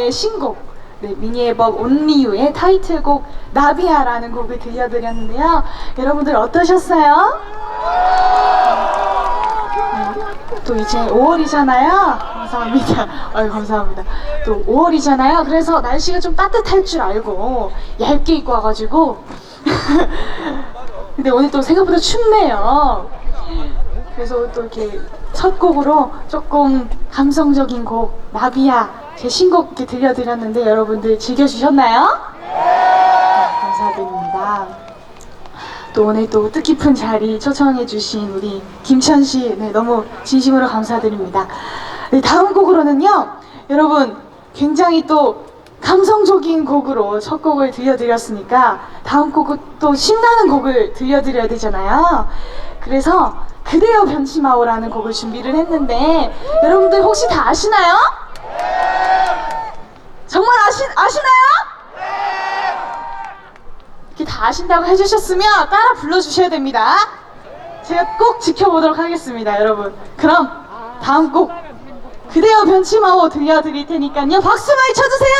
저의 신곡, 네, 미니 앨범 온리유의 타이틀곡 나비야라는 곡을 들려드렸는데요. 여러분들 어떠셨어요? 네, 또 이제 5월이잖아요. 감사합니다. 아유, 감사합니다. 또 5월이잖아요. 그래서 날씨가 좀 따뜻할 줄 알고 얇게 입고 와가지고. 근데 오늘 또 생각보다 춥네요. 그래서 또 이렇게 첫 곡으로 조금 감성적인 곡 나비야 제 신곡 이렇게 들려드렸는데 여러분들 즐겨주셨나요? 네, 감사드립니다. 또 오늘 또 뜻깊은 자리 초청해주신 우리 김천 씨 네, 너무 진심으로 감사드립니다. 네, 다음 곡으로는요 여러분 굉장히 또 감성적인 곡으로 첫 곡을 들려드렸으니까 다음 곡은 또 신나는 곡을 들려드려야 되잖아요. 그래서 그대여 변치 마오라는 곡을 준비를 했는데 여러분들 혹시 다 아시나요? 정말 아시, 아시나요? 이렇게 다 아신다고 해주셨으면 따라 불러주셔야 됩니다. 제가 꼭 지켜보도록 하겠습니다, 여러분. 그럼 다음 곡 그대여 변치 마오 들려드릴 테니까요. 박수 많이 쳐주세요!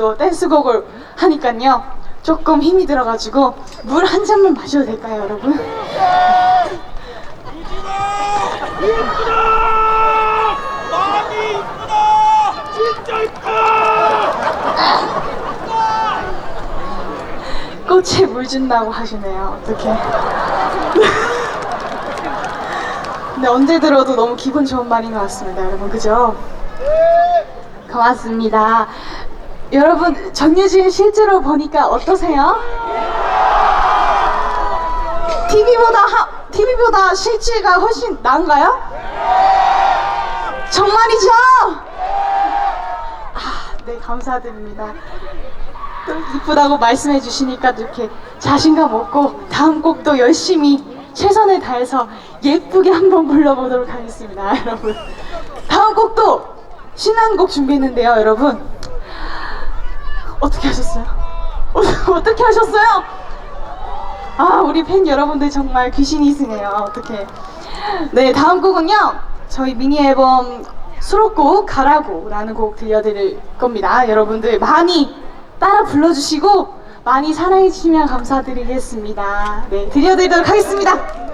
또 댄스곡을 하니까요 조금 힘이 들어가지고 물 한 잔만 마셔도 될까요, 여러분? 이쁘다! 많이 이쁘다! 진짜 이쁘다! 꽃에 물 준다고 하시네요. 어떻게? 근데 언제 들어도 너무 기분 좋은 말인 것 같습니다, 여러분. 그죠? 고맙습니다. 여러분, 전유진 실제로 보니까 어떠세요? TV보다, 하, TV보다 실제가 훨씬 나은가요? 정말이죠? 아, 네, 감사드립니다. 또 이쁘다고 말씀해 주시니까 이렇게 자신감 얻고 다음 곡도 열심히 최선을 다해서 예쁘게 한번 불러보도록 하겠습니다, 여러분. 다음 곡도 신나는 곡 준비했는데요, 여러분. 어떻게 하셨어요? 어, 어떻게 하셨어요? 아, 우리 팬 여러분들 정말 귀신이시네요. 어떻게? 네, 다음 곡은요. 저희 미니 앨범 수록곡 가라고라는 곡 들려드릴 겁니다. 여러분들 많이 따라 불러주시고 많이 사랑해 주시면 감사드리겠습니다. 네, 들려드리도록 하겠습니다.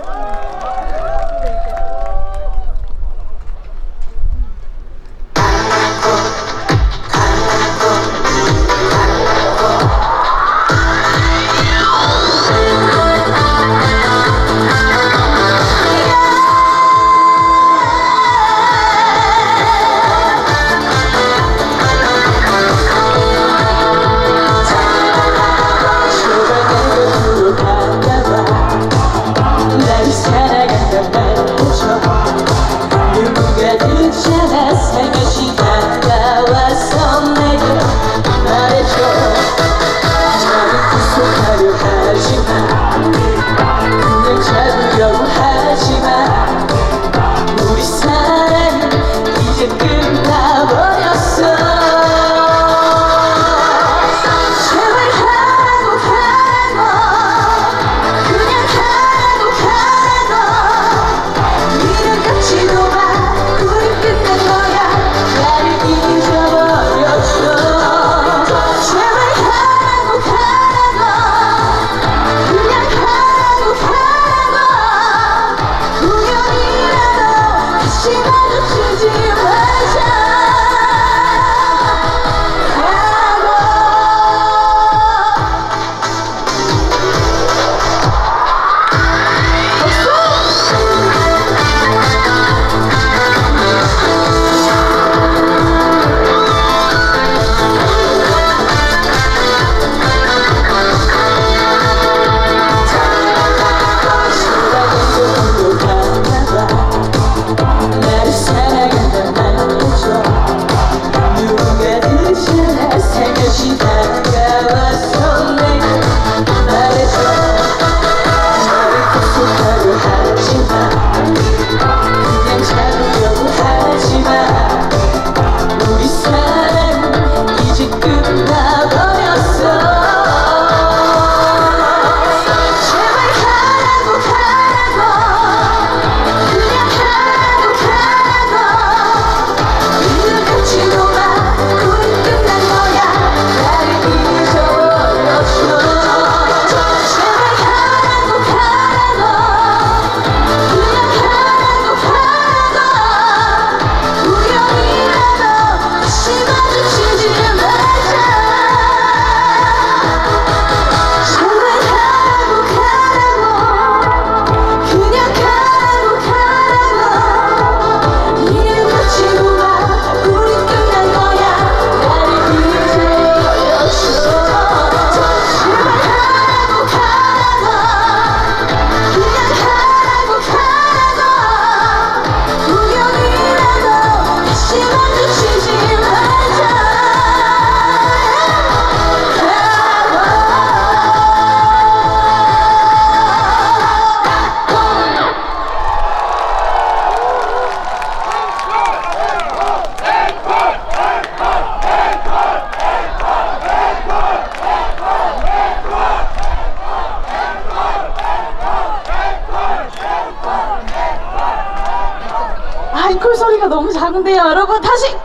너무 작은데요, 여러분. 다시!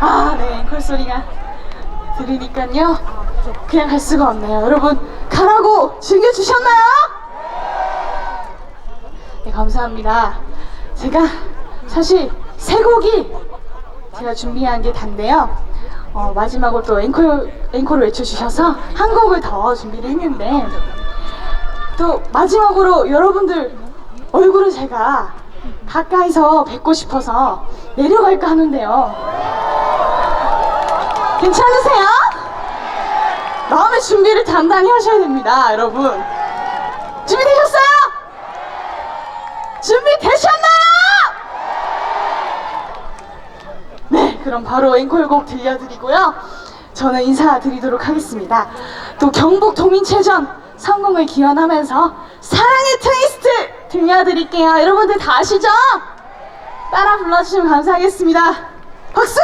아, 네, 앵콜 소리가 들으니까요. 그냥 갈 수가 없네요. 여러분, 가라고 즐겨 주셨나요? 네, 감사합니다. 제가 사실 세 곡이 제가 준비한 게 단데요. 어, 마지막으로 또 앵콜, 앵콜을 외쳐주셔서 한 곡을 더 준비를 했는데 또 마지막으로 여러분들 얼굴을 제가 가까이서 뵙고 싶어서 내려갈까 하는데요. 괜찮으세요? 마음의 준비를 단단히 하셔야 됩니다, 여러분. 준비되셨어요? 준비되셨나요? 네, 그럼 바로 앵콜곡 들려드리고요. 저는 인사드리도록 하겠습니다. 또 경북 도민체전 성공을 기원하면서 사랑의 트위스트 들려드릴게요. 여러분들 다 아시죠? 따라 불러주시면 감사하겠습니다. 박수!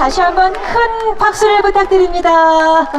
다시 한번 큰 박수를 부탁드립니다.